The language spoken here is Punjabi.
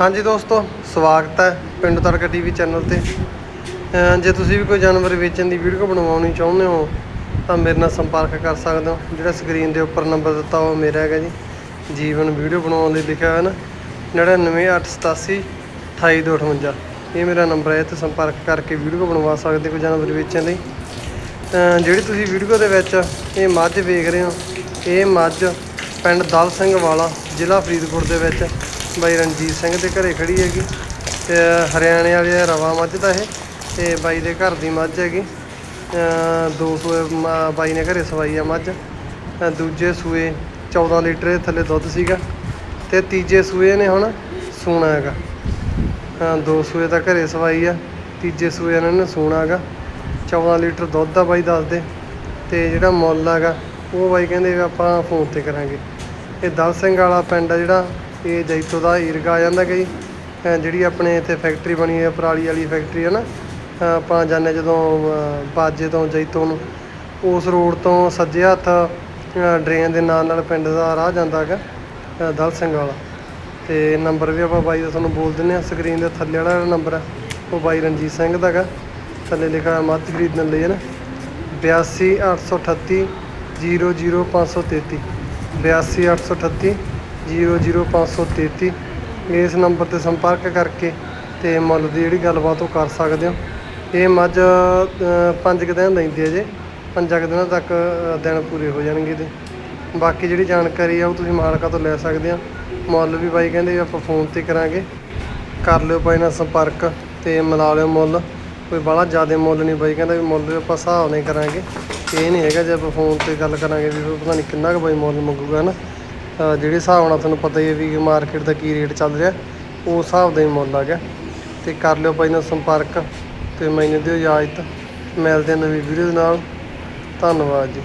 ਹਾਂਜੀ ਦੋਸਤੋ, ਸਵਾਗਤ ਹੈ ਪਿੰਡ ਤੜਕਾ ਟੀਵੀ ਚੈਨਲ ਤੇ। ਜੇ ਤੁਸੀਂ ਵੀ ਕੋਈ ਜਾਨਵਰ ਵੇਚਣ ਦੀ ਵੀਡੀਓ ਬਣਵਾਉਣੀ ਚਾਹੁੰਦੇ ਹੋ, ਤਾਂ ਮੇਰੇ ਨਾਲ ਸੰਪਰਕ ਕਰ ਸਕਦੇ ਹੋ। ਜਿਹੜਾ ਸਕਰੀਨ ਦੇ ਉੱਪਰ ਨੰਬਰ ਦਿੱਤਾ ਉਹ ਮੇਰਾ ਹੈਗਾ ਜੀ। ਜੀਵਨ ਵੀਡੀਓ ਬਣਾਉਣ ਲਈ ਲਿਖਿਆ ਹੋਇਆ ਨਾ 99887 28258 ਇਹ ਮੇਰਾ ਨੰਬਰ ਹੈ ਤੇ ਸੰਪਰਕ ਕਰਕੇ ਵੀਡੀਓ ਬਣਵਾ ਸਕਦੇ ਕੋਈ ਜਾਨਵਰ ਵੇਚਣ ਲਈ। ਜਿਹੜੀ ਤੁਸੀਂ ਵੀਡੀਓ ਦੇ ਵਿੱਚ ਇਹ ਮੱਝ ਵੇਖ ਰਹੇ ਹੋ, ਇਹ ਮੱਝ ਪਿੰਡ ਦਲ ਸਿੰਘ ਵਾਲਾ, ਜ਼ਿਲ੍ਹਾ ਫਰੀਦਕੋਟ ਦੇ ਵਿੱਚ ਬਾਈ ਰਣਜੀਤ ਸਿੰਘ ਦੇ ਘਰੇ ਖੜੀ ਹੈਗੀ ਤੇ ਹਰਿਆਣੇ ਵਾਲੇ ਰਵਾ ਮੱਝ ਦਾ ਇਹ ਤੇ ਬਾਈ ਦੇ ਘਰ ਦੀ ਮੱਝ ਹੈਗੀ। ਅਹ ਦੋ ਸੂਏ ਮ- ਬਾਈ ਨੇ ਘਰੇ ਸਵਾਈ ਆ ਮੱਝ। ਦੂਜੇ ਸੂਏ 14 ਲੀਟਰ ਦੇ ਥੱਲੇ ਦੁੱਧ ਸੀਗਾ ਤੇ ਤੀਜੇ ਸੂਏ ਨੇ ਹੁਣ ਸੂਣਾ ਹੈਗਾ। ਦੋ ਸੂਏ ਤਾਂ ਘਰੇ ਸਵਾਈ ਆ, ਤੀਜੇ ਸੂਏ ਇਹਨਾਂ ਨੇ ਸੂਣਾ ਹੈਗਾ। 14 ਲੀਟਰ ਦੁੱਧ ਆ ਬਾਈ ਦੱਸਦੇ ਤੇ ਜਿਹੜਾ ਮੁੱਲ ਹੈਗਾ, ਉਹ ਬਾਈ ਕਹਿੰਦੇ ਵੀ ਆਪਾਂ ਫੋਨ ਤੇ ਕਰਾਂਗੇ। ਇਹ ਦਲ ਸਿੰਘ ਵਾਲਾ ਪਿੰਡ ਆ ਜਿਹੜਾ ਇਹ ਜੈਤੋ ਦਾ ਈਰਗਾ ਆ ਜਾਂਦਾ ਕਿ ਜਿਹੜੀ ਆਪਣੇ ਇੱਥੇ ਫੈਕਟਰੀ ਬਣੀ ਹੈ ਪਰਾਲੀ ਵਾਲੀ ਫੈਕਟਰੀ ਹੈ ਨਾ। ਆਪਾਂ ਜਾਂਦੇ ਜਦੋਂ ਬਾਜੇ ਤੋਂ ਜੈਤੋ ਨੂੰ। ਉਸ ਰੋਡ ਤੋਂ ਸੱਜੇ ਹੱਥ ਡਰੇਨ ਦੇ ਨਾਲ ਨਾਲ ਪਿੰਡ ਦਾ ਰਾਹ ਜਾਂਦਾ ਹੈਗਾ ਦਲ ਸਿੰਘ ਵਾਲਾ। ਤੇ ਨੰਬਰ ਵੀ ਆਪਾਂ ਬਾਈ ਦਾ ਤੁਹਾਨੂੰ ਬੋਲ ਦਿੰਦੇ ਆ ਸਕਰੀਨ ਦੇ ਥੱਲੇ ਵਾਲਾ ਜਿਹੜਾ ਨੰਬਰ ਹੈ ਉਹ ਬਾਈ ਰਣਜੀਤ ਸਿੰਘ ਦਾ ਹੈਗਾ। ਥੱਲੇ ਲਿਖਿਆ ਹੋਇਆ ਮੱਝ ਖਰੀਦਣ ਲਈ ਹੈ ਨਾ। 82838 00533 82838 00533 ਇਸ ਨੰਬਰ ਤੇ ਸੰਪਰਕ ਕਰਕੇ ਤੇ ਮੁੱਲ ਦੀ ਜਿਹੜੀ ਗੱਲਬਾਤ ਉਹ ਕਰ ਸਕਦੇ ਹੋ। ਇਹ ਮੱਝ ਪੰਜ ਕੁ ਦਿਨ ਲੈਂਦੀ ਹੈ ਜੇ। ਪੰਜਾਂ ਕੁ ਦਿਨਾਂ ਤੱਕ ਦਿਨ ਪੂਰੇ ਹੋ ਜਾਣਗੇ ਤੇ ਬਾਕੀ ਜਿਹੜੀ ਜਾਣਕਾਰੀ ਆ ਉਹ ਤੁਸੀਂ ਮਾਲਕਾਂ ਤੋਂ ਲੈ ਸਕਦੇ ਆ ਮੁੱਲ ਵੀ ਬਾਈ ਕਹਿੰਦੇ ਵੀ ਆਪਾਂ ਫੋਨ ਤੇ ਕਰਾਂਗੇ। ਕਰ ਲਿਓ ਬਾਈ ਨਾਲ ਸੰਪਰਕ ਤੇ ਮਿਲਾ ਲਿਓ ਮੁੱਲ। ਕੋਈ ਬਾਹਲਾ ਜ਼ਿਆਦਾ ਮੁੱਲ ਨਹੀਂ ਬਾਈ ਕਹਿੰਦਾ ਵੀ ਮੁੱਲ ਵੀ ਆਪਾਂ ਹਿਸਾਬ ਨਹੀਂ ਕਰਾਂਗੇ। ਇਹ ਨਹੀਂ ਹੈਗਾ ਜੇ ਆਪਾਂ ਫੋਨ ਤੇ ਗੱਲ ਕਰਾਂਗੇ ਵੀ ਪਤਾ ਨਹੀਂ ਕਿੰਨਾ ਕੁ ਬਾਈ ਮੁੱਲ ਮੰਗੂਗਾ ਨਾ ਜਿਹੜੇ ਹਿਸਾਬ ਨਾਲ ਤੁਹਾਨੂੰ ਪਤਾ ਹੀ ਹੈ ਵੀ ਮਾਰਕੀਟ ਦਾ ਕੀ ਰੇਟ ਚੱਲ ਰਿਹਾ ਉਸ ਹਿਸਾਬ ਦਾ ਹੀ ਮੁੱਲ ਆ ਗਿਆ। ਤੇ ਕਰ ਲਿਓ ਬਾਈ ਨਾਲ ਸੰਪਰਕ ਤੇ ਮੈਨੂੰ ਦਿਓ ਇਜਾਜ਼ਤ। ਮਿਲਦੇ ਹਾਂ ਨਵੀਂ ਵੀਡੀਓ ਦੇ ਨਾਲ। ਧੰਨਵਾਦ ਜੀ।